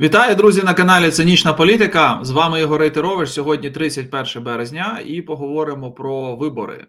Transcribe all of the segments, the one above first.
Вітаю, друзі, на каналі Цинічна Політика. З вами Ігор Рейтерович. Сьогодні 31 березня, і поговоримо про вибори.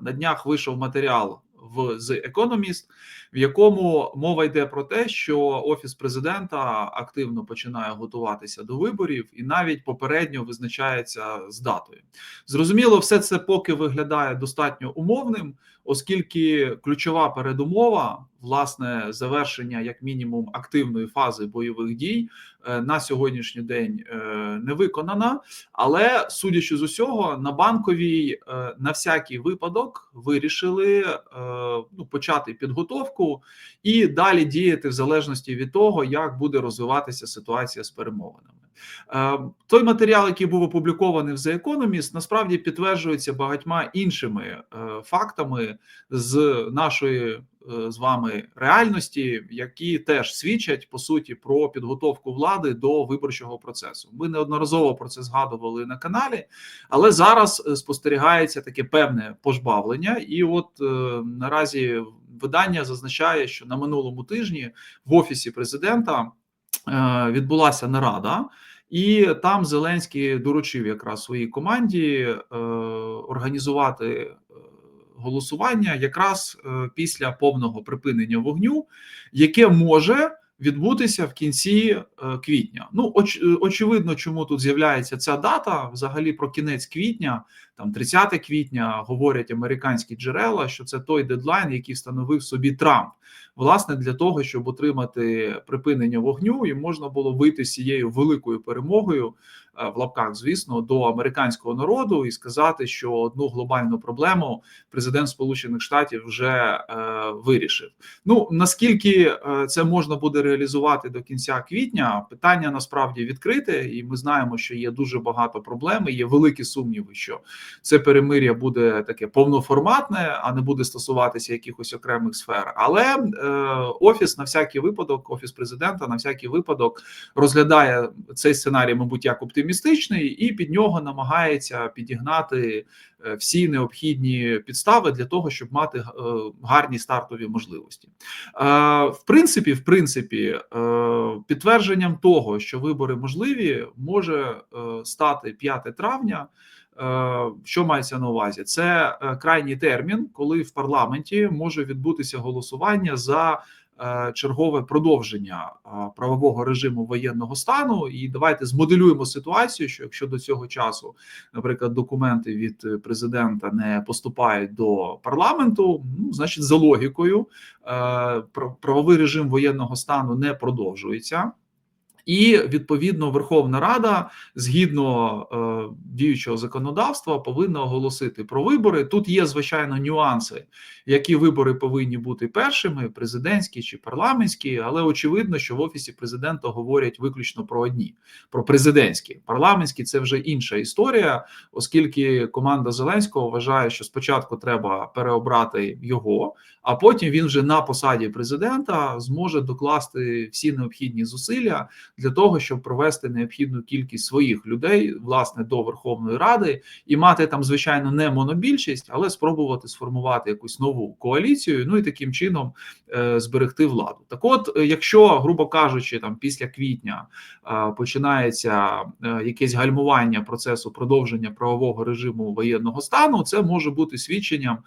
На днях вийшов матеріал в The Economist, в якому мова йде про те, що офіс президента активно починає готуватися до виборів, і навіть попередньо визначається з датою. Зрозуміло, все це поки виглядає достатньо умовним, оскільки ключова передумова, власне, завершення як мінімум активної фази бойових дій е, на сьогоднішній день е, не виконана. Але судячи з усього, на банковій е, на всякий випадок вирішили ну, почати підготовку і далі діяти в залежності від того, як буде розвиватися ситуація з перемовинами. Той матеріал, який був опублікований в The Economist, насправді підтверджується багатьма іншими фактами з нашої з вами реальності, які теж свідчать по суті про підготовку влади до виборчого процесу. Ми неодноразово про це згадували на каналі, але зараз спостерігається таке певне пожбавлення, і от е, наразі видання зазначає, що на минулому тижні в офісі президента е, відбулася нарада. І там Зеленський доручив якраз своїй команді е, організувати голосування якраз е, після повного припинення вогню, яке може відбутися в кінці е, квітня. Ну оч, е, очевидно, чому тут з'являється ця дата. Взагалі про кінець квітня, там 30 квітня, говорять американські джерела, що це той дедлайн, який встановив собі Трамп. Власне, для того, щоб отримати припинення вогню, і можна було вийти з цією великою перемогою Е, в лапках, звісно, до американського народу і сказати, що одну глобальну проблему президент Сполучених Штатів вже е, вирішив. Ну наскільки е, це можна буде реалізувати до кінця квітня? Питання насправді відкрите, і ми знаємо, що є дуже багато проблем. і Є великі сумніви, що це перемир'я буде таке повноформатне, а не буде стосуватися якихось окремих сфер. Але е, офіс на всякий випадок, офіс президента на всякий випадок розглядає цей сценарій, мабуть, як оптимістичний, і під нього намагається підігнати е, всі необхідні підстави для того, щоб мати е, гарні стартові можливості. Е, в принципі, в принципі, підтвердженням того, що вибори можливі, може стати 5 травня. Що мається на увазі? Це крайній термін, коли в парламенті може відбутися голосування за Е, чергове продовження е, правового режиму воєнного стану. І давайте змоделюємо ситуацію, що якщо до цього часу, наприклад, документи від президента не поступають до парламенту, ну значить, за логікою е, правовий режим воєнного стану не продовжується. І відповідно Верховна Рада згідно е, діючого законодавства повинна оголосити про вибори. Тут є звичайно нюанси, які вибори повинні бути першими: президентські чи парламентські, але очевидно, що в офісі президента говорять виключно про одні: про президентські парламентські це вже інша історія, оскільки команда Зеленського вважає, що спочатку треба переобрати його, а потім він вже на посаді президента зможе докласти всі необхідні зусилля для того, щоб провести необхідну кількість своїх людей власне до Верховної Ради і мати там, звичайно, не монобільшість, але спробувати сформувати якусь нову коаліцію. Ну і таким чином е, зберегти владу. Так, от, е, якщо, грубо кажучи, там після квітня е, починається якесь гальмування процесу продовження правового режиму воєнного стану, це може бути свідченням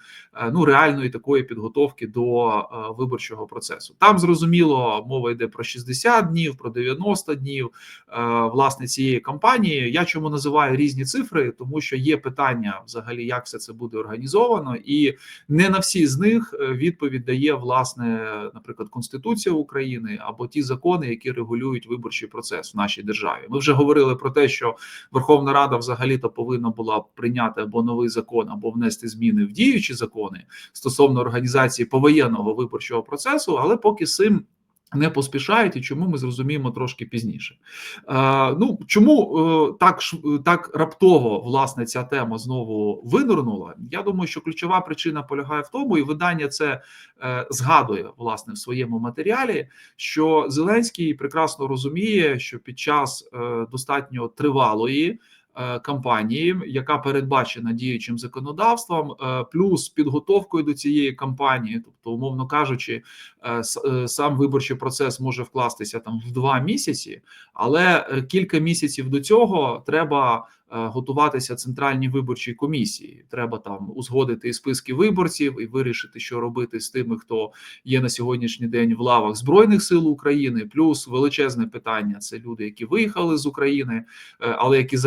ну реальної такої підготовки до виборчого процесу. Там зрозуміло мова йде про 60 днів, про 90 90 днів е, власне цієї кампанії. Я чому називаю різні цифри, тому що є питання взагалі, як все це буде організовано, і не на всі з них е, відповідь дає власне, наприклад, Конституція України або ті закони, які регулюють виборчий процес в нашій державі. Ми вже говорили про те, що Верховна Рада взагалі то повинна була прийняти або новий закон, або внести зміни в діючі закони стосовно організації повоєнного виборчого процесу, але поки цим не поспішають, і чому ми зрозуміємо трошки пізніше. Е, ну чому е, так так раптово власне ця тема знову винирнула? Я думаю, що ключова причина полягає в тому, і видання це е, згадує власне в своєму матеріалі, що Зеленський прекрасно розуміє, що під час е, достатньо тривалої. Е, кампанії, яка передбачена діючим законодавством, е, плюс підготовкою до цієї кампанії, тобто, умовно кажучи, е, сам виборчий процес може вкластися там в два місяці, але кілька місяців до цього треба. Е, Готуватися центральній виборчій комісії, треба там узгодити і списки виборців і вирішити, що робити з тими, хто є на сьогоднішній день в лавах збройних сил України. Плюс величезне питання це люди, які виїхали з України, е, але які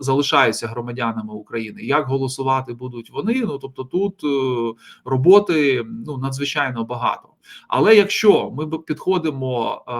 залишаються громадянами України. Як голосувати будуть вони? Ну тобто, тут е, роботи ну надзвичайно багато. Але якщо ми підходимо е,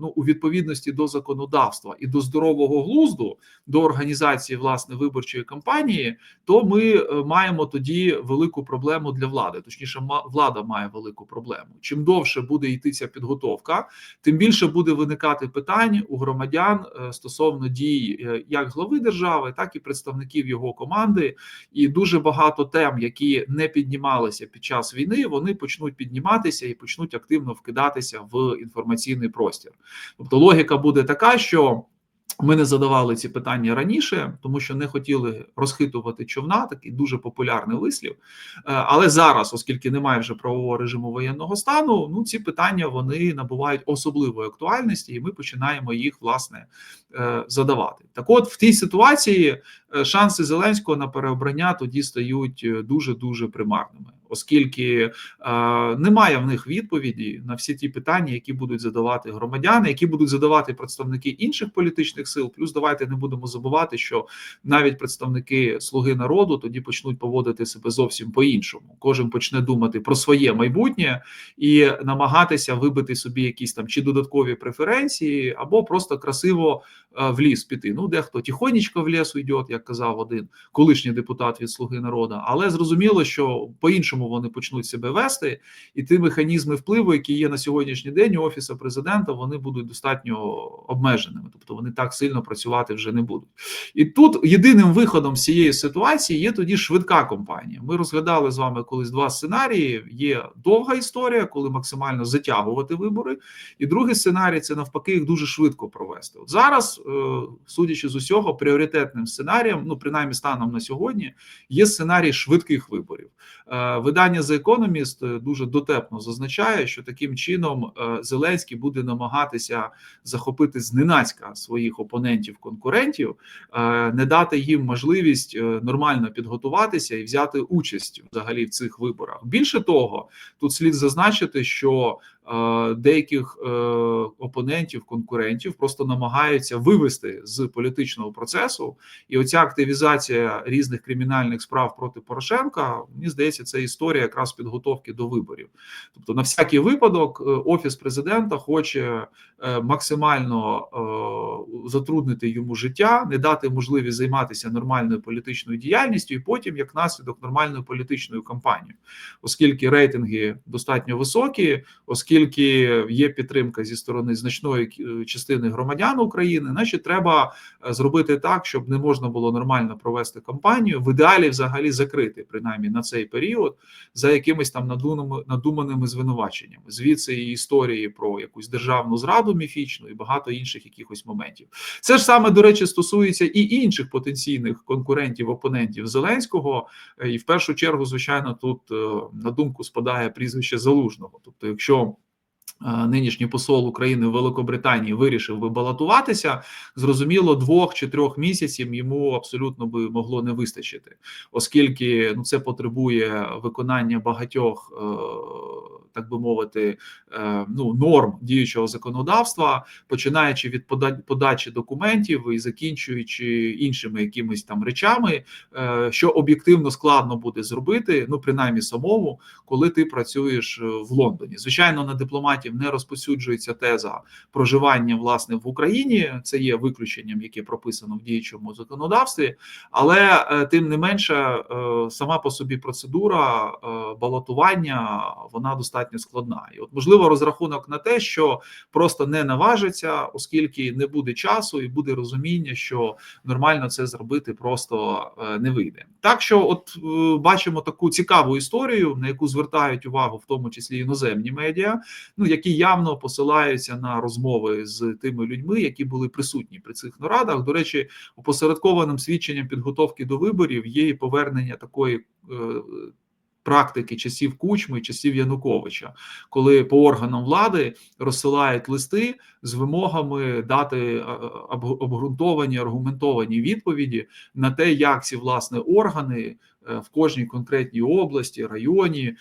ну у відповідності до законодавства і до здорового глузду до організації власне виборчої кампанії, то ми е, маємо тоді велику проблему для влади. Точніше, влада має велику проблему. Чим довше буде йти ця підготовка, тим більше буде виникати питань у громадян е, стосовно дій як глави держави, так і представників його команди. І дуже багато тем, які не піднімалися під час війни, вони почнуть підніматися і почнуть активно вкидатися в інформаційний простір. Тобто, логіка буде така, що. Ми не задавали ці питання раніше, тому що не хотіли розхитувати човна, такий дуже популярний вислів. Е, Але зараз, оскільки немає вже правового режиму воєнного стану, ну ці питання вони набувають особливої актуальності, і ми починаємо їх власне е, задавати. Так, от в тій ситуації е, шанси Зеленського на переобрання тоді стають дуже дуже примарними, оскільки е, немає в них відповіді на всі ті питання, які будуть задавати громадяни, які будуть задавати представники інших політичних сил. Плюс давайте не будемо забувати, що навіть представники Слуги народу тоді почнуть поводити себе зовсім по-іншому. Кожен почне думати про своє майбутнє і намагатися вибити собі якісь там чи додаткові преференції, або просто красиво е, в ліс піти. Ну, дехто тихонечко в ліс уйде, як казав один колишній депутат від Слуги народу. Але зрозуміло, що по-іншому вони почнуть себе вести, і ті механізми впливу, які є на сьогоднішній день у офісу президента, вони будуть достатньо обмеженими, тобто вони так сильно працювати вже не будуть. І тут єдиним виходом з цієї ситуації є тоді швидка компанія. Ми розглядали з вами колись два сценарії. Є довга історія, коли максимально затягувати вибори, і другий сценарій це навпаки їх дуже швидко провести. От зараз, е, судячи з усього, пріоритетним сценарієм, ну принаймні станом на сьогодні, є сценарій швидких виборів. Видання The Economist дуже дотепно зазначає, що таким чином е, Зеленський буде намагатися захопити зненацька своїх опонентів-конкурентів, е, не дати їм можливість е, нормально підготуватися і взяти участь взагалі в цих виборах. Більше того, тут слід зазначити, що деяких е, опонентів, конкурентів просто намагаються вивести з політичного процесу, і оця активізація різних кримінальних справ проти Порошенка, мені здається, це історія якраз підготовки до виборів. Тобто, на всякий випадок, е, офіс президента хоче е, максимально е, затруднити йому життя, не дати можливість займатися нормальною політичною діяльністю, і потім, як наслідок, нормальною політичною кампанією, оскільки рейтинги достатньо високі, оскільки є підтримка зі сторони значної е, частини громадян України, значить треба е, зробити так, щоб не можна було нормально провести кампанію. В ідеалі взагалі закрити принаймні на цей період за якимись там надуманими, надуманими звинуваченнями. Звідси і історії про якусь державну зраду міфічну і багато інших якихось моментів. Це ж саме до речі стосується і інших потенційних конкурентів, опонентів Зеленського. Е, І в першу чергу, звичайно, тут на думку спадає прізвище Залужного. Тобто, якщо Нинішній посол України в Великобританії вирішив би балотуватися. Зрозуміло, двох чи трьох місяців йому абсолютно би могло не вистачити, оскільки ну це потребує виконання багатьох, е, так би мовити, е, ну норм діючого законодавства, починаючи від подачі документів і закінчуючи іншими якимись там речами, е, що об'єктивно складно буде зробити, ну принаймні самому, коли ти працюєш е, в Лондоні. Звичайно, на дипломатів не розповсюджується теза проживання власне в Україні. Це є виключенням, яке прописано в діючому законодавстві, але тим не менше, сама по собі процедура балотування вона достатньо достатньо складна. І от можливо розрахунок на те, що просто не наважиться, оскільки не буде часу, і буде розуміння, що нормально це зробити просто е, не вийде. Так що, от е, бачимо таку цікаву історію, на яку звертають увагу, в тому числі іноземні медіа, ну які явно посилаються на розмови з тими людьми, які були присутні при цих нарадах. До речі, опосередкованим свідченням підготовки до виборів є і повернення такої. Е, Практики часів Кучми, часів Януковича, коли по органам влади розсилають листи з вимогами дати е, обґрунтовані аргументовані відповіді на те, як ці власне органи е, в кожній конкретній області, районі е,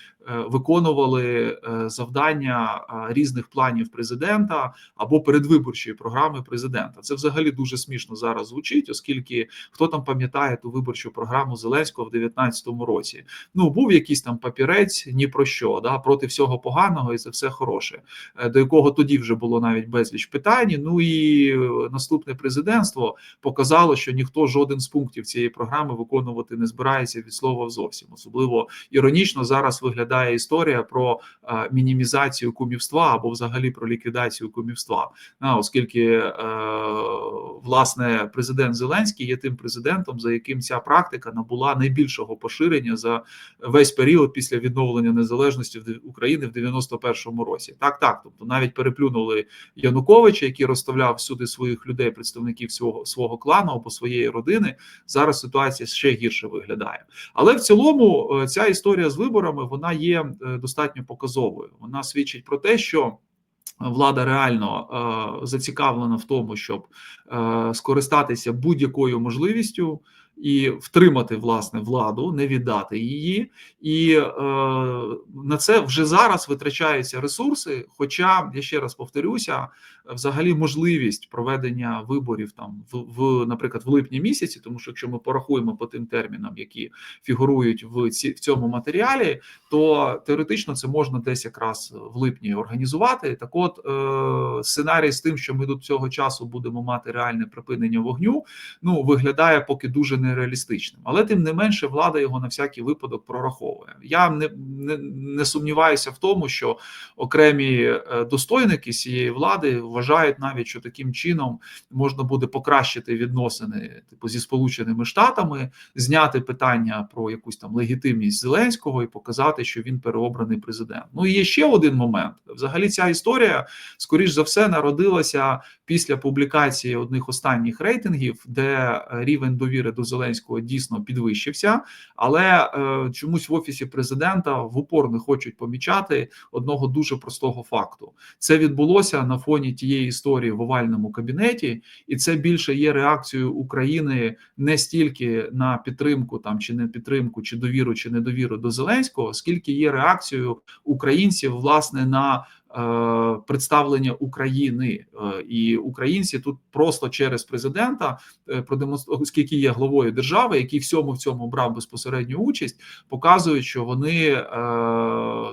виконували е, завдання е, різних планів президента або передвиборчої програми президента. Це взагалі дуже смішно зараз звучить, оскільки хто там пам'ятає ту виборчу програму Зеленського в 2019 році. Ну був якийсь там папірець ні про що, да проти всього поганого і це все хороше, е, до якого тоді вже було навіть безліч питань. Ну і е, наступне президентство показало, що ніхто жоден з пунктів цієї програми виконувати не збирається від слова зовсім. Особливо іронічно зараз виглядає історія про е, мінімізацію кумівства або взагалі про ліквідацію кумівства. Оскільки е, власне президент Зеленський є тим президентом, за яким ця практика набула найбільшого поширення за весь період після відновлення незалежності України в 91-му році. Так, так, тобто навіть переплюнули Януковича, який розставляв всюди своїх людей, представників свого свого клану або своєї родини. Зараз ситуація ще гірше виглядає. Але в цілому е, ця історія з виборами вона є е, достатньо показовою. Вона свідчить про те, що влада реально е, зацікавлена в тому, щоб е, скористатися будь-якою можливістю. І втримати власне владу, не віддати її, і е, на це вже зараз витрачаються ресурси. Хоча я ще раз повторюся, взагалі можливість проведення виборів там в, в наприклад в липні місяці, тому що якщо ми порахуємо по тим термінам, які фігурують в ці в цьому матеріалі, то теоретично це можна десь якраз в липні організувати. Так, от е, сценарій з тим, що ми до цього часу будемо мати реальне припинення вогню, ну виглядає поки дуже нереалістичним, але тим не менше влада його на всякий випадок прораховує. Я не, не, не сумніваюся в тому, що окремі е, достойники цієї влади вважають навіть, що таким чином можна буде покращити відносини типу зі сполученими штатами, зняти питання про якусь там легітимність Зеленського і показати, що він переобраний президент. Ну і є ще один момент. Взагалі, ця історія скоріш за все народилася після публікації одних останніх рейтингів, де рівень довіри до Зеленського дійсно підвищився, але е, чомусь в офісі президента в упор не хочуть помічати одного дуже простого факту. Це відбулося на фоні тієї історії в овальному кабінеті, і це більше є реакцією України не стільки на підтримку там чи не підтримку, чи довіру, чи недовіру до Зеленського, скільки є реакцією українців власне на представлення України Е, і українці тут просто через президента е, оскільки є главою держави, який всьому в цьому брав безпосередню участь, показують, що вони е,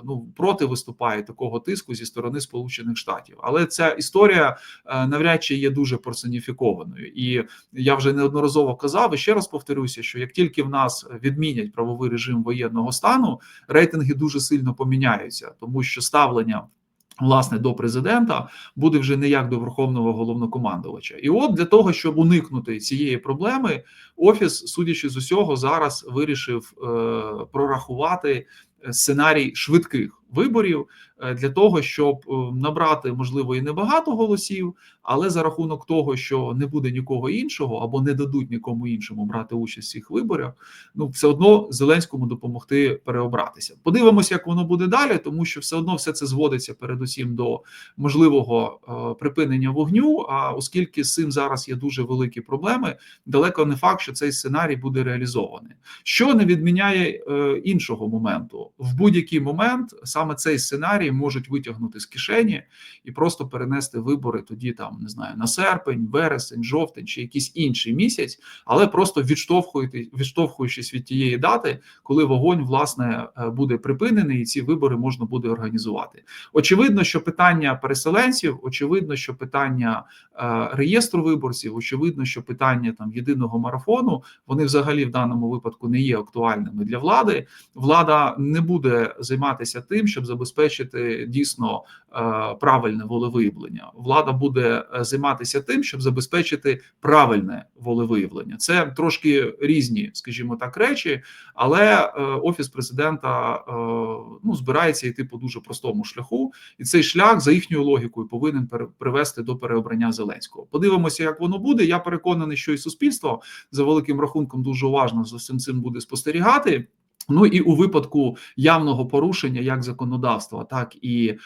ну проти виступають такого тиску зі сторони Сполучених Штатів. Але ця історія е, навряд чи є дуже персоніфікованою. І я вже неодноразово казав і ще раз повторюся, що як тільки в нас відмінять правовий режим воєнного стану, рейтинги дуже сильно поміняються, тому що ставлення. Власне, до президента буде вже не як до верховного головнокомандувача, і от для того, щоб уникнути цієї проблеми, офіс, судячи з усього, зараз вирішив е, прорахувати сценарій швидких виборів е, для того, щоб е, набрати можливо і небагато голосів, але за рахунок того, що не буде нікого іншого або не дадуть нікому іншому брати участь в цих виборах, ну все одно Зеленському допомогти переобратися. Подивимося, як воно буде далі, тому що все одно все це зводиться передусім до можливого е, припинення вогню. А оскільки з цим зараз є дуже великі проблеми, далеко не факт, що цей сценарій буде реалізований. Що не відміняє іншого моменту в будь-який момент саме цей сценарій можуть витягнути з кишені і просто перенести вибори тоді, там не знаю, на серпень, вересень, жовтень чи якийсь інший місяць, але просто відштовхуючи, відштовхуючись від тієї дати, коли вогонь власне е, буде припинений, і ці вибори можна буде організувати. Очевидно, що питання переселенців, очевидно, що питання е, реєстру виборців, очевидно, що питання там єдиного марафону вони взагалі в даному випадку не є актуальними для влади. Влада не буде займатися тим, щоб забезпечити дійсно е, правильне волевиявлення. Влада буде е, займатися тим, щоб забезпечити правильне волевиявлення. Це трошки різні, скажімо так, речі, але е, офіс президента ну збирається йти по дуже простому шляху, і цей шлях за їхньою логікою повинен привести до переобрання Зеленського. Подивимося, як воно буде. Я переконаний, що і суспільство за великим рахунком дуже уважно за всім цим буде спостерігати. Ну і у випадку явного порушення як законодавства, так і е,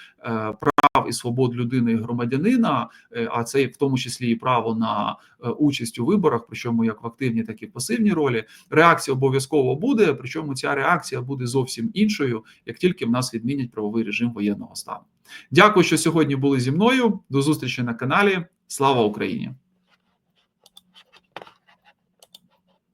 прав і свобод людини і громадянина, е, а це в тому числі і право на е, участь у виборах, причому як в активній, так і в пасивній ролі. Реакція обов'язково буде. Причому ця реакція буде зовсім іншою, як тільки в нас відмінять правовий режим воєнного стану. Дякую, що сьогодні були зі мною. До зустрічі на каналі. Слава Україні!